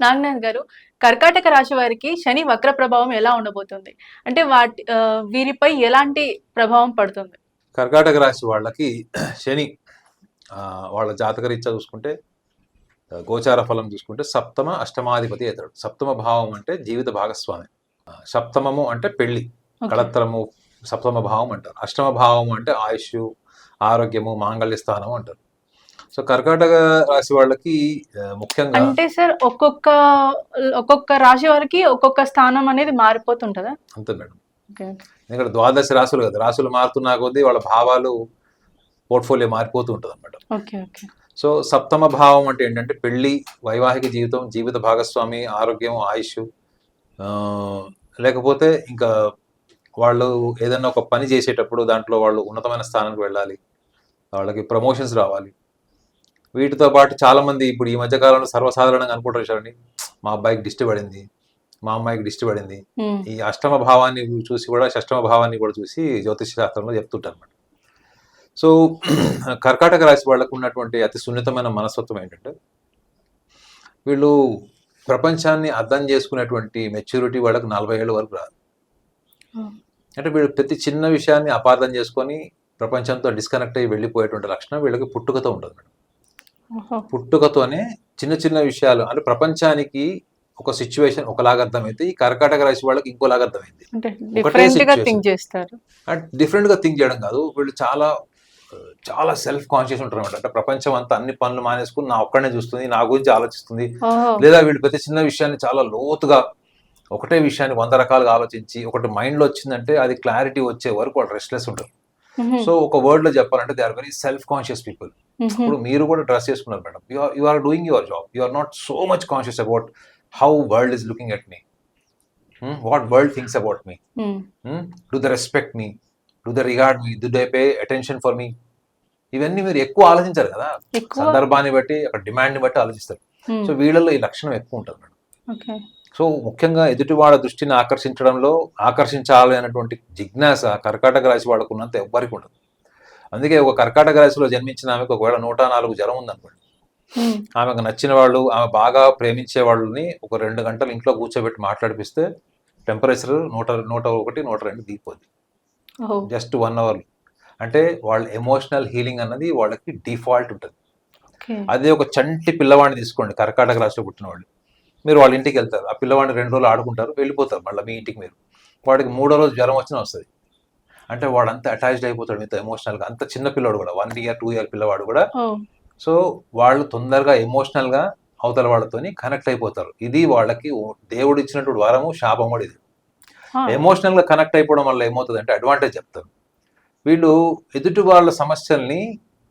నాగనాథ్ గారు కర్కాటక రాశి వారికి శని వక్ర ప్రభావం ఎలా ఉండబోతుంది? అంటే వాటి వీరిపై ఎలాంటి ప్రభావం పడుతుంది? కర్కాటక రాశి వాళ్ళకి శని ఆ, వాళ్ళ జాతకరీత్యా చూసుకుంటే గోచార ఫలం చూసుకుంటే సప్తమ అష్టమాధిపతి అవుతాడు. సప్తమ భావం అంటే జీవిత భాగస్వామి. సప్తమము అంటే పెళ్ళి. కళత్రము సప్తమ భావం అంటారు. అష్టమ భావం అంటే ఆయుష్ ఆరోగ్యము మాంగళ్య స్థానం అంటారు. సో కర్కాటక రాశి వాళ్ళకి ముఖ్యంగా అంటే సార్ ఒక్కొక్క ఒక్కొక్క రాశి వారికి ఒక్కొక్క స్థానం అనేది మారిపోతుంటదా? అంతే మేడం. ఎందుకంటే ద్వాదశ రాశులు కదా రాశులు మారుతున్నా కొద్దీ వాళ్ళ భావాలు పోర్ట్ఫోలియో మారిపోతూ ఉంటుంది అనమాట ఓకే ఓకే. సో సప్తమ భావం అంటే ఏంటంటే పెళ్ళి వైవాహిక జీవితం జీవిత భాగస్వామి ఆరోగ్యం ఆయుష్ లేకపోతే ఇంకా వాళ్ళు ఏదైనా ఒక పని చేసేటప్పుడు దాంట్లో వాళ్ళు ఉన్నతమైన స్థానానికి వెళ్ళాలి వాళ్ళకి ప్రమోషన్స్ రావాలి వీటితో పాటు చాలా మంది ఇప్పుడు ఈ మధ్య కాలంలో సర్వసాధారణంగా అనుకుంటారు చూడండి మా అబ్బాయికి దిష్టి పడింది మా అమ్మాయికి దిష్టి పడింది. ఈ అష్టమ భావాన్ని చూసి కూడా షష్టమ భావాన్ని కూడా చూసి జ్యోతిష శాస్త్రంలో చెప్తుంటారు అనమాట సో కర్కాటక రాశి వాళ్ళకు ఉన్నటువంటి అతి సున్నితమైన మనస్తత్వం ఏంటంటే వీళ్ళు ప్రపంచాన్ని అర్థం చేసుకునేటువంటి మెచ్యూరిటీ వాళ్ళకి నలభై ఏళ్ళ వరకు రాదు. అంటే వీళ్ళు ప్రతి చిన్న విషయాన్ని అపార్థం చేసుకొని ప్రపంచంతో డిస్కనెక్ట్ అయ్యి వెళ్ళిపోయేటువంటి లక్షణం వీళ్ళకి పుట్టుకతో ఉంటుంది పుట్టుకతోనే చిన్న చిన్న విషయాలు అంటే ప్రపంచానికి ఒక సిచ్యువేషన్ ఒకలాగా అర్థమైతే ఈ కర్కాటక రాశి వాళ్ళకి ఇంకోలాగా అర్థమైంది. డిఫరెంట్గా. థింక్ చేయడం కాదు వీళ్ళు చాలా చాలా సెల్ఫ్ కాన్షియస్ ఉంటారు అనమాట అంటే ప్రపంచం అంతా అన్ని పనులు మానేసుకుని నా ఒక్కడనే చూస్తుంది నా గురించి ఆలోచిస్తుంది. లేదా వీళ్ళు ప్రతి చిన్న విషయాన్ని చాలా లోతుగా ఒకటే విషయాన్ని వంద రకాలుగా ఆలోచించి ఒకటి మైండ్లో వచ్చిందంటే అది క్లారిటీ వచ్చే వరకు వాళ్ళు రెస్ట్లెస్ ఉంటారు. సో ఒక వర్డ్లో చెప్పాలంటే they are very self conscious people ఇప్పుడు మీరు కూడా డ్రెస్ చేసుకున్నారు madam. You are doing your job you are not so much conscious about how world is looking at me what world thinks about me do the respect me do the regard me do they pay attention for me ఇవన్నీ మీరు ఎక్కువ ఆలోచించారు కదా. సందర్భాన్ని బట్టి అక్కడ డిమాండ్ని బట్టి ఆలోచిస్తారు. సో వీళ్ళలో ఈ లక్షణం ఎక్కువ ఉంటుంది మేడం. ఓకే. సో ముఖ్యంగా ఎదుటి వాళ్ళ దృష్టిని ఆకర్షించడంలో ఆకర్షించాలి అనేటువంటి జిజ్ఞాస కర్కాటక రాశి వాళ్ళకు ఉన్నంత ఎవ్వరికి ఉండదు. అందుకే ఒక కర్కాటక రాశిలో జన్మించిన ఆమెకు ఒకవేళ నూట నాలుగు జ్వరం ఉందనుకోండి. ఆమెకు నచ్చిన వాళ్ళు ఆమె బాగా ప్రేమించే వాళ్ళని ఒక రెండు గంటలు ఇంట్లో కూర్చోబెట్టి మాట్లాడిపిస్తే టెంపరేచర్ నూట నూట ఒకటి నూట రెండు దిగిపోద్ది జస్ట్ వన్ అవర్. అంటే వాళ్ళ ఎమోషనల్ హీలింగ్ అన్నది వాళ్ళకి డిఫాల్ట్ ఉంటుంది. అదే ఒక చంటి పిల్లవాడిని తీసుకోండి కర్కాటక రాశిలో పుట్టిన వాళ్ళు మీరు వాళ్ళ ఇంటికి వెళ్తారు. ఆ పిల్లవాడిని రెండు రోజులు ఆడుకుంటారు వెళ్ళిపోతారు మళ్ళీ మీ ఇంటికి మీరు. వాడికి మూడో రోజు జ్వరం వచ్చినా వస్తుంది. అంటే వాడు అంత అటాచ్డ్ అయిపోతాడు మీతో ఎమోషనల్గా అంత చిన్న పిల్లవాడు కూడా వన్ ఇయర్ టూ ఇయర్ పిల్లవాడు కూడా. సో వాళ్ళు తొందరగా ఎమోషనల్గా అవతల వాళ్ళతోని కనెక్ట్ అయిపోతారు. ఇది వాళ్ళకి దేవుడు ఇచ్చినటువంటి వరము శాపం కూడా ఇది. ఎమోషనల్గా కనెక్ట్ అయిపోవడం వల్ల ఏమవుతుంది అంటే అడ్వాంటేజ్ చెప్తారు. వీళ్ళు ఎదుటి వాళ్ళ సమస్యల్ని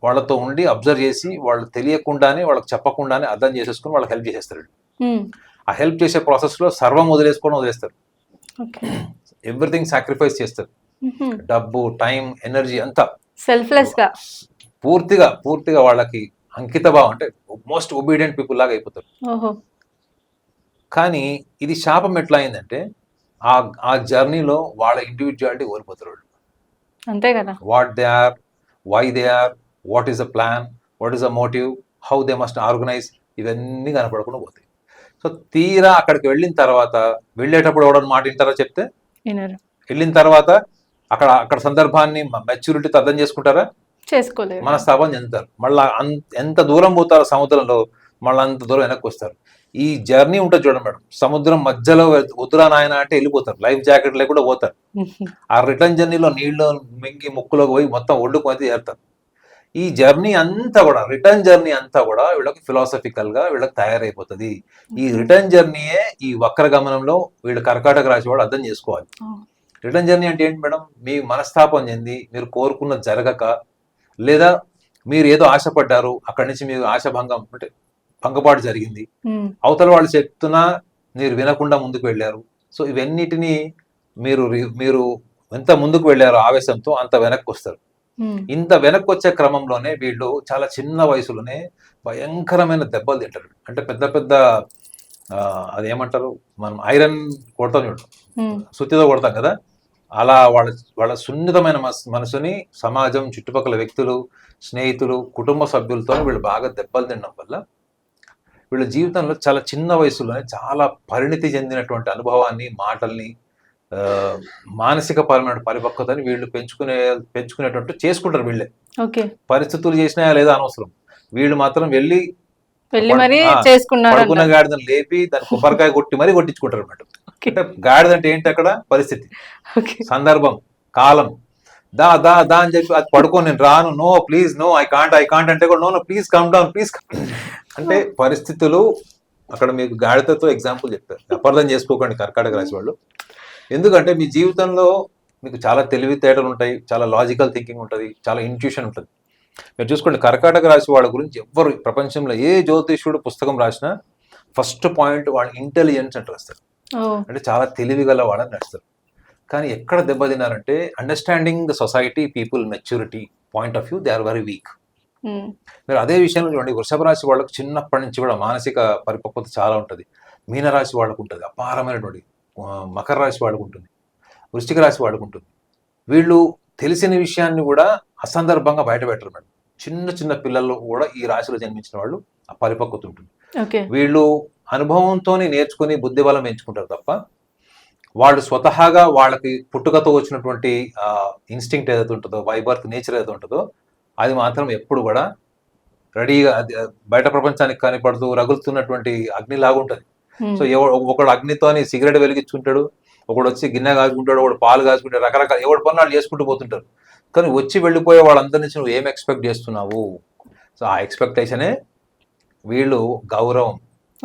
వాళ్ళతో ఉండి అబ్జర్వ్ చేసి వాళ్ళు తెలియకుండానే వాళ్ళకి చెప్పకుండానే అర్థం చేసేసుకుని వాళ్ళకి హెల్ప్ చేసేస్తారు ఆ హెల్ప్ చేసే ప్రాసెస్లో సర్వం వదిలేసుకొని వదిలేస్తారు. ఎవ్రీథింగ్ సాక్రిఫైస్ చేస్తారు. డబ్బు టైం ఎనర్జీ అంతా. సెల్ఫ్లెస్గా పూర్తిగా పూర్తిగా వాళ్ళకి అంకిత భావం అంటే మోస్ట్ ఒబీడియంట్ పీపుల్ లాగా అయిపోతారు. కానీ ఇది శాపం ఎట్లా అయిందంటే ఆ ఆ జర్నీలో వాళ్ళ ఇండివిజువాలిటీ ఓడిపోతారు వాళ్ళు. అంతే కదా. What they are why they are what is the plan what is the motive how they must organise ఇవన్నీ కనపడకుండా పోతాయి. సో తీరా అక్కడికి వెళ్ళిన తర్వాత వెళ్ళేటప్పుడు ఎవడన్నా మాట వింటారో చెప్తే? వెళ్ళిన తర్వాత అక్కడ అక్కడ సందర్భాన్ని మెచ్యూరిటీతో అర్థం చేసుకుంటారా? చేసుకోలేదు మనస్తాపం చెందుతారు. మళ్ళీ ఎంత దూరం పోతారో సముద్రంలో మళ్ళీ అంత దూరం వెనక్కి వస్తారు. ఈ జర్నీ ఉంటుంది చూడండి మేడం. సముద్రం మధ్యలో ఉత్తరా నాయన అంటే వెళ్ళిపోతారు. లైఫ్ జాకెట్ లేకుండా పోతారు. ఆ రిటర్న్ జర్నీలో నీళ్ళు మింగి ముక్కులోకి పోయి మొత్తం ఒడ్డుకు అయితే చేరుతారు ఈ జర్నీ అంతా కూడా రిటర్న్ జర్నీ అంతా కూడా వీళ్ళకి ఫిలాసఫికల్గా వీళ్ళకి తయారైపోతుంది. ఈ రిటర్న్ జర్నీయే ఈ వక్ర గమనంలో వీళ్ళు కర్కాటక రాశి వాళ్ళు అర్థం చేసుకోవాలి. రిటర్న్ జర్నీ అంటే ఏంటి మేడం? మీ మనస్తాపం చెంది మీరు కోరుకున్నది జరగక లేదా మీరు ఏదో ఆశపడ్డారు అక్కడి నుంచి మీరు ఆశభంగం అంటే భంగపాటు జరిగింది. అవతల వాళ్ళు చెప్తున్నా మీరు వినకుండా ముందుకు వెళ్ళారు. సో ఇవన్నిటిని మీరు మీరు ఎంత ముందుకు వెళ్ళారో ఆవేశంతో అంత వెనక్కి వస్తారు. ఇంత వెనక్కి వచ్చే క్రమంలోనే వీళ్ళు చాలా చిన్న వయసులోనే భయంకరమైన దెబ్బలు తింటారు. అంటే పెద్ద పెద్ద అదేమంటారు మనం ఐరన్ కొడతాం చూడు. సుత్తితో కొడతాం కదా. అలా వాళ్ళ వాళ్ళ సున్నితమైన మనస్- మనసుని సమాజం చుట్టుపక్కల వ్యక్తులు స్నేహితులు కుటుంబ సభ్యులతో వీళ్ళు బాగా దెబ్బలు తినడం వల్ల వీళ్ళ జీవితంలో చాలా చిన్న వయసులోనే చాలా పరిణితి చెందినటువంటి అనుభవాన్ని మాటల్ని మానసిక పరమైన పరిపక్వతని వీళ్ళు పెంచుకునే పెంచుకునేటట్టు చేసుకుంటారు వీళ్ళే. ఓకే. పరిస్థితులు చేసినా లేదా అనవసరం. వీళ్ళు మాత్రం వెళ్ళి వెళ్ళి మరి చేసుకున్నారు పడుకున్న గాడిదను లేపి దాని కొబ్బరికాయ కొట్టి మరీ కొట్టించుకుంటారు అనమాట అంటే గాడిద అంటే ఏంటి అక్కడ? పరిస్థితి. సందర్భం కాలం. దా దా దా అని చెప్పి అది పడుకొని నేను రాను. No please no I can't I can't అంటే కూడా no no please come down please అంటే పరిస్థితులు అక్కడ మీకు గాడిదతో ఎగ్జాంపుల్ చెప్పారు అపార్థం చేసుకోకండి కర్కాటక రాశి వాళ్ళు. ఎందుకంటే మీ జీవితంలో మీకు చాలా తెలివితేటలు ఉంటాయి చాలా లాజికల్ థింకింగ్ ఉంటుంది చాలా ఇంట్యూషన్ ఉంటుంది. మీరు చూసుకోండి కర్కాటక రాశి వాళ్ళ గురించి ఎవ్వరు ప్రపంచంలో ఏ జ్యోతిష్యుడు పుస్తకం రాసినా ఫస్ట్ పాయింట్ వాళ్ళ ఇంటెలిజెన్స్ అంటే రాస్తారు. అంటే చాలా తెలివి గల వాళ్ళని నడుస్తారు కానీ ఎక్కడ దెబ్బతిన్నారంటే understanding the society people maturity point of view they are very weak మీరు అదే విషయంలో చూడండి వృషభ రాశి వాళ్ళకు చిన్నప్పటి నుంచి కూడా మానసిక పరిపక్వత చాలా ఉంటుంది. మీనరాశి వాళ్ళకు ఉంటుంది అపారమైనటువంటి మకర రాశి వాళ్ళకు ఉంటుంది. వృశ్చిక రాశి వాళ్ళకు ఉంటుంది. వీళ్ళు తెలిసిన విషయాన్ని కూడా అసందర్భంగా బయట పెట్టరు మేడం. చిన్న చిన్న పిల్లలు కూడా ఈ రాశిలో జన్మించిన వాళ్ళు ఆ పరిపక్వత ఉంటుంది వీళ్ళు అనుభవంతోనే నేర్చుకుని బుద్ధి బలం పెంచుకుంటారు తప్ప వాళ్ళు స్వతహాగా వాళ్ళకి పుట్టుకతో వచ్చినటువంటి ఇన్స్టింక్ట్ ఏదైతే ఉంటుందో బర్త్ నేచర్ ఏదైతే ఉంటుందో అది మాత్రం ఎప్పుడు కూడా రెడీగా బయట ప్రపంచానికి కనపడుతూ రగులుతున్నటువంటి అగ్నిలాగా ఉంటుంది. సో ఎవడు ఒకడు అగ్నితోని సిగరెట్ వెలిగించుకుంటాడు ఒకడు వచ్చి గిన్నె కాచుకుంటాడు ఒకడు పాలు కాచుకుంటాడు రకరకాల ఎవడు పనులు వాళ్ళు చేసుకుంటూ పోతుంటారు. కానీ వచ్చి వెళ్ళిపోయే వాళ్ళందరి నుంచి నువ్వు ఏం ఎక్స్పెక్ట్ చేస్తున్నావు? సో ఆ ఎక్స్పెక్టేషనే వీళ్ళు గౌరవం.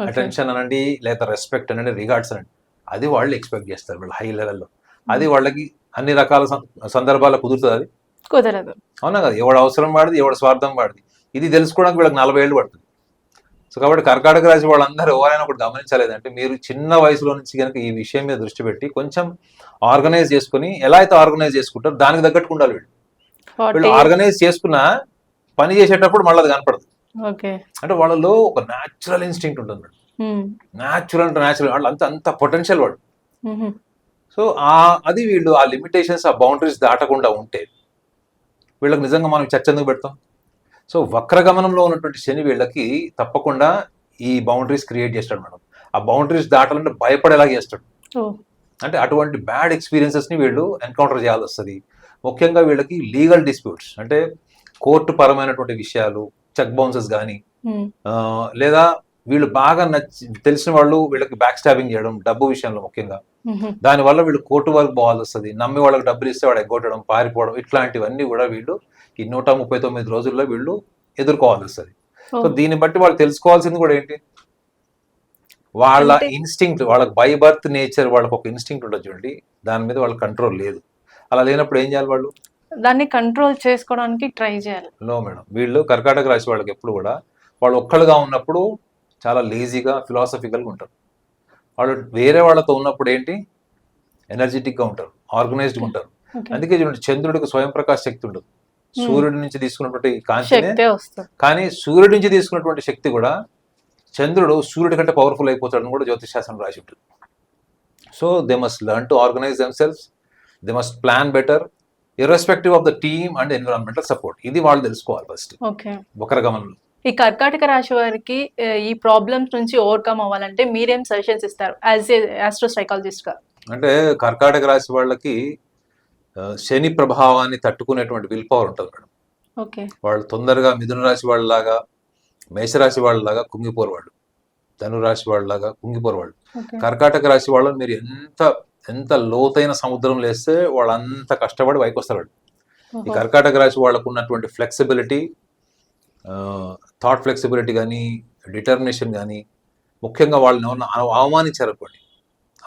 అటెన్షన్ అనండి లేదా రెస్పెక్ట్ అనండి రిగార్డ్స్ అనండి. అది వాళ్ళు ఎక్స్పెక్ట్ చేస్తారు వీళ్ళు హై లెవెల్లో అది వాళ్ళకి అన్ని రకాల సం- సందర్భాల్లో కుదురుతుంది అది. కుదరదు. అవునా కదా ఎవడు అవసరం వాడిది ఎవడు స్వార్థం వాడిది. ఇది తెలుసుకోవడానికి వీళ్ళకి నలభై ఏళ్ళు పడుతుంది. సో కాబట్టి కర్కాటక రాశి వాళ్ళందరూ ఎవరైనా ఒకటి గమనించలేదంటే మీరు చిన్న వయసులో నుంచి కనుక ఈ విషయం మీద దృష్టి పెట్టి కొంచెం ఆర్గనైజ్ చేసుకుని ఎలా అయితే ఆర్గనైజ్ చేసుకుంటారో దానికి తగ్గట్టు ఉండాలి వీళ్ళు. వీళ్ళు ఆర్గనైజ్ చేసుకున్నా పని చేసేటప్పుడు మళ్ళీ అది కనపడదు. అంటే వాళ్ళలో ఒక న్యాచురల్ ఇన్స్టింక్ట్ ఉంటుంది న్యాచురల్ అంటే న్యాచురల్ వాళ్ళు అంత అంత పొటెన్షియల్ వాడు సో ఆ అది వీళ్ళు ఆ లిమిటేషన్స్ ఆ బౌండరీస్ దాటకుండా ఉంటే వీళ్ళకి నిజంగా మనం చర్చ ఎందుకు పెడతాం? సో వక్రగమనంలో ఉన్నటువంటి శని వీళ్ళకి తప్పకుండా ఈ బౌండరీస్ క్రియేట్ చేస్తాడు మేడం. ఆ బౌండరీస్ దాటాలంటే భయపడేలా చేస్తాడు. అంటే అటువంటి బ్యాడ్ ఎక్స్పీరియన్సెస్ని వీళ్ళు ఎన్కౌంటర్ చేయాల్సి వస్తుంది. ముఖ్యంగా వీళ్ళకి లీగల్ డిస్ప్యూట్స్ అంటే కోర్టు పరమైనటువంటి విషయాలు చెక్ బౌన్సెస్ కానీ లేదా వీళ్ళు బాగా నచ్చి తెలిసిన వాళ్ళు వీళ్ళకి బ్యాక్ స్టాబింగ్ చేయడం డబ్బు విషయంలో ముఖ్యంగా. దానివల్ల వీళ్ళు కోర్టు వరకు పోవాల్సి వస్తుంది. నమ్మి వాళ్ళకి డబ్బులు ఇస్తే వాడు ఎగ్గొట్టడం పారిపోవడం ఇట్లాంటివన్నీ కూడా వీళ్ళు ఈ నూట ముప్పై తొమ్మిది రోజుల్లో వీళ్ళు ఎదుర్కోవాల్సి వస్తుంది. సో దీన్ని బట్టి వాళ్ళు తెలుసుకోవాల్సింది కూడా ఏంటి? వాళ్ళ ఇన్స్టింక్ట్ వాళ్ళకి బై బర్త్ నేచర్ వాళ్ళకి ఒక ఇన్స్టింక్ట్ ఉంటుంది చూడండి. దాని మీద వాళ్ళ కంట్రోల్ లేదు. అలా లేనప్పుడు ఏం చేయాలి వాళ్ళు? దాన్ని కంట్రోల్ చేసుకోవడానికి ట్రై చేయాలి. No madam. వీళ్ళు కర్కాటక రాశి వాళ్ళకి ఎప్పుడు కూడా వాళ్ళు ఒక్కళ్ళుగా ఉన్నప్పుడు చాలా లేజీగా ఫిలాసఫికల్గా ఉంటారు. వాళ్ళు వేరే వాళ్ళతో ఉన్నప్పుడు ఏంటి? ఎనర్జెటిక్గా ఉంటారు ఆర్గనైజ్డ్గా ఉంటారు. అందుకే చూడండి చంద్రుడికి స్వయం ప్రకాశ శక్తి ఉండదు. సూర్యుడి నుంచి తీసుకున్నటువంటి వస్తుంది. కానీ సూర్యుడి నుంచి తీసుకున్నటువంటి శక్తి కూడా చంద్రుడు సూర్యుడి కంటే పవర్ఫుల్ అయిపోతాడని కూడా జ్యోతిష్ శాస్త్రం రాసి ఉంటుంది. So they must learn to organise themselves they must plan better irrespective of the team and environmental support ఇది వాళ్ళు తెలుసుకోవాలి ఫస్ట్ ఓకే. ఒకరగమనంలో ఈ కర్కాటక రాశి వారికి ఈ ప్రాబ్లమ్స్ నుంచి ఓవర్కమ్ అవ్వాలంటే మీరేం సజెషన్స్ ఇస్తారు? యాజ్ ఏ ఆస్ట్రో సైకాలజిస్ట్గా. అంటే కర్కాటక రాశి వాళ్ళకి శని ప్రభావాన్ని తట్టుకునేటువంటి విల్ పవర్ ఉంటుంది మేడం. ఓకే. వాళ్ళు తొందరగా మిథున రాశి వాళ్ళలాగా మేషరాశి వాళ్ళలాగా కుంగిపోరు వాళ్ళు. ధనురాశి వాళ్ళలాగా కుంగిపోరు వాళ్ళు. కర్కాటక రాశి వాళ్ళని మీరు ఎంత ఎంత లోతైన సముద్రం లేస్తే వాళ్ళంత కష్టపడి పైకి వస్తారు వాళ్ళు. ఈ. కర్కాటక రాశి వాళ్ళకు ఉన్నటువంటి ఫ్లెక్సిబిలిటీ థాట్ ఫ్లెక్సిబిలిటీ కానీ డిటర్మినేషన్ కానీ ముఖ్యంగా వాళ్ళని ఎవరన్నా అవ- అవమానించారు అనుకోండి.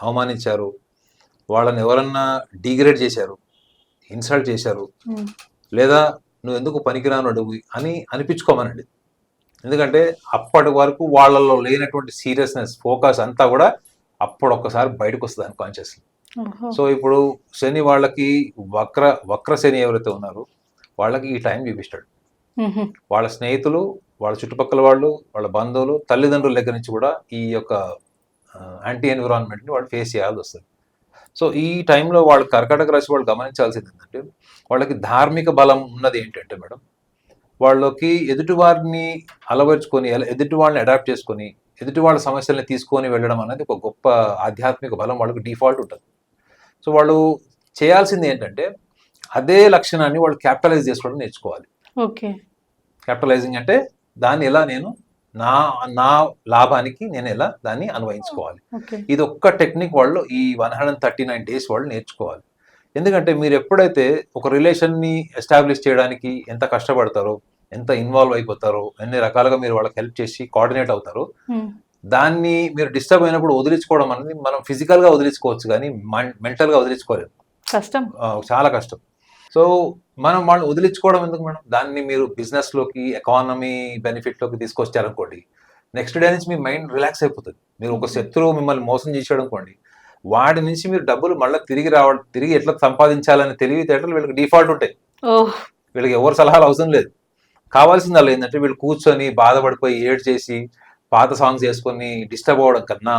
అవమానించారు. వాళ్ళని ఎవరన్నా డిగ్రేడ్ చేశారు ఇన్సల్ట్ చేశారు లేదా నువ్వు ఎందుకు పనికిరాను అడుగు అని అనిపించుకోమనండి. ఎందుకంటే అప్పటి వరకు వాళ్ళలో లేనటువంటి సీరియస్నెస్ ఫోకస్ అంతా కూడా అప్పుడు ఒక్కసారి బయటకు వస్తుంది అన్కాన్షియస్లీ ఓహో. సో ఇప్పుడు శని వాళ్ళకి వక్ర వక్ర శని ఎవరైతే ఉన్నారో వాళ్ళకి ఈ టైం చూపిస్తాడు. వాళ్ళ స్నేహితులు వాళ్ళ చుట్టుపక్కల వాళ్ళు వాళ్ళ బంధువులు తల్లిదండ్రుల దగ్గర నుంచి కూడా ఈ యొక్క యాంటీ ఎన్విరాన్మెంట్ని వాళ్ళు ఫేస్ చేయాల్సి వస్తుంది సో ఈ టైంలో వాళ్ళు కర్కాటక రాశి వాళ్ళు గమనించాల్సింది ఏంటంటే వాళ్ళకి ధార్మిక బలం ఉన్నది ఏంటంటే మేడం వాళ్ళకి ఎదుటివారిని అలవర్చుకొని ఎదుటి వాళ్ళని అడాప్ట్ చేసుకొని ఎదుటి వాళ్ళ సమస్యల్ని తీసుకొని వెళ్ళడం అనేది ఒక గొప్ప ఆధ్యాత్మిక బలం వాళ్ళకి డిఫాల్ట్ ఉంటుంది. సో వాళ్ళు చేయాల్సింది ఏంటంటే అదే లక్షణాన్ని వాళ్ళు క్యాపిటలైజ్ చేసుకోవడం నేర్చుకోవాలి. ఓకే. క్యాపిటలైజింగ్ అంటే దాన్ని ఎలా నేను నా నా లాభానికి నేను ఎలా దాన్ని అన్వయించుకోవాలి. ఇది ఒక్క టెక్నిక్ వాళ్ళు ఈ one hundred thirty nine days వాళ్ళు నేర్చుకోవాలి. ఎందుకంటే మీరు ఎప్పుడైతే ఒక రిలేషన్ని ఎస్టాబ్లిష్ చేయడానికి ఎంత కష్టపడతారో ఎంత ఇన్వాల్వ్ అయిపోతారో ఎన్ని రకాలుగా మీరు వాళ్ళకి హెల్ప్ చేసి కోఆర్డినేట్ అవుతారో దాన్ని మీరు డిస్టర్బ్ అయినప్పుడు వదిలించుకోవడం అనేది మనం ఫిజికల్గా వదిలించుకోవచ్చు కానీ మెంటల్గా వదిలించుకోలేదు కష్టం. చాలా కష్టం. సో మనం వాళ్ళు వదిలించుకోవడం ఎందుకు మేడం? దాన్ని మీరు business లోకి ఎకానమీ లోకి తీసుకొచ్చారనుకోండి నెక్స్ట్ డే నుంచి మీ మైండ్ రిలాక్స్ అయిపోతుంది. మీరు ఒక శత్రువు మిమ్మల్ని మోసం చేసాడు అనుకోండి వాడి నుంచి మీరు డబ్బులు మళ్ళీ తిరిగి రావడం తిరిగి ఎట్లా సంపాదించాలని తెలివితేటలు వీళ్ళకి డిఫాల్ట్ ఉంటాయి. వీళ్ళకి ఎవరు సలహాలు అవసరం లేదు. కావాల్సింది అలా ఏంటంటే వీళ్ళు కూర్చొని బాధపడిపోయి ఏడ్ చేసి పాత సాంగ్స్ వేసుకొని డిస్టర్బ్ అవ్వడం కన్నా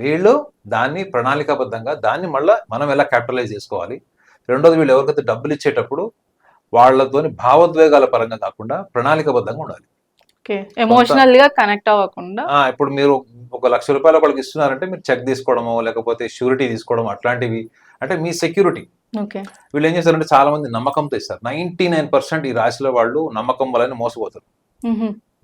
వీళ్ళు దాన్ని ప్రణాళికాబద్ధంగా దాన్ని మళ్ళీ మనం ఎలా క్యాపిటలైజ్ చేసుకోవాలి రెండోది వీళ్ళు ఎవరికైతే డబ్బులు ఇచ్చేటప్పుడు వాళ్ళతోని భావోద్వేగాల పరంగా కాకుండా ప్రణాళికాబద్ధంగా ఉండాలి. ఎమోషనల్గా కనెక్ట్ అవ్వకుండా. ఇప్పుడు మీరు ఒక లక్ష రూపాయలు ఒకరికి ఇస్తున్నారంటే మీరు చెక్ తీసుకోవడమో లేకపోతే షూరిటీ తీసుకోవడం అట్లాంటివి. అంటే మీ సెక్యూరిటీ వీళ్ళు ఏం చేస్తారంటే చాలా మంది నమ్మకంతో ఇస్తారు. నైన్టీ నైన్ పర్సెంట్ ఈ రాశిలో వాళ్ళు నమ్మకం వల్ల మోసపోతారు.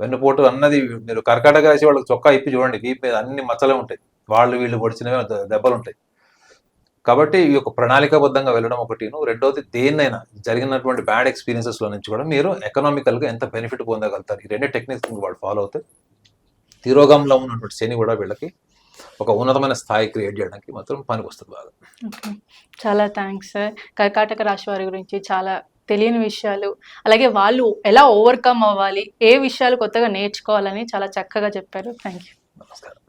వెన్నుపోటు అన్నది మీరు కర్కాటక రాశి వాళ్ళకి చొక్కా ఇప్పి చూడండి వీపు మీద అన్ని మచ్చలే ఉంటాయి. వాళ్ళు వీళ్ళు పొడిచినవి దెబ్బలు ఉంటాయి కాబట్టి ఈ యొక్క ప్రణాళికాబద్ధంగా వెళ్ళడం ఒకటిను. రెండోది దేన్నైనా జరిగినటువంటి బ్యాడ్ ఎక్స్పీరియన్సెస్లో నుంచి కూడా మీరు ఎకనామికల్గా ఎంత బెనిఫిట్ పొందగలుగుతారు? ఈ రెండే టెక్నిక్స్ వాళ్ళు ఫాలో అవుతాయి తిరోగంలో ఉన్నటువంటి శని కూడా వీళ్ళకి ఒక ఉన్నతమైన స్థాయి క్రియేట్ చేయడానికి మాత్రం పనికి వస్తుంది బాగా చాలా థ్యాంక్స్ సార్ కర్కాటక రాశి వారి గురించి చాలా తెలియని విషయాలు అలాగే వాళ్ళు ఎలా ఓవర్కమ్ అవ్వాలి ఏ విషయాలు కొత్తగా నేర్చుకోవాలని చాలా చక్కగా చెప్పారు. థ్యాంక్ యూ నమస్కారం.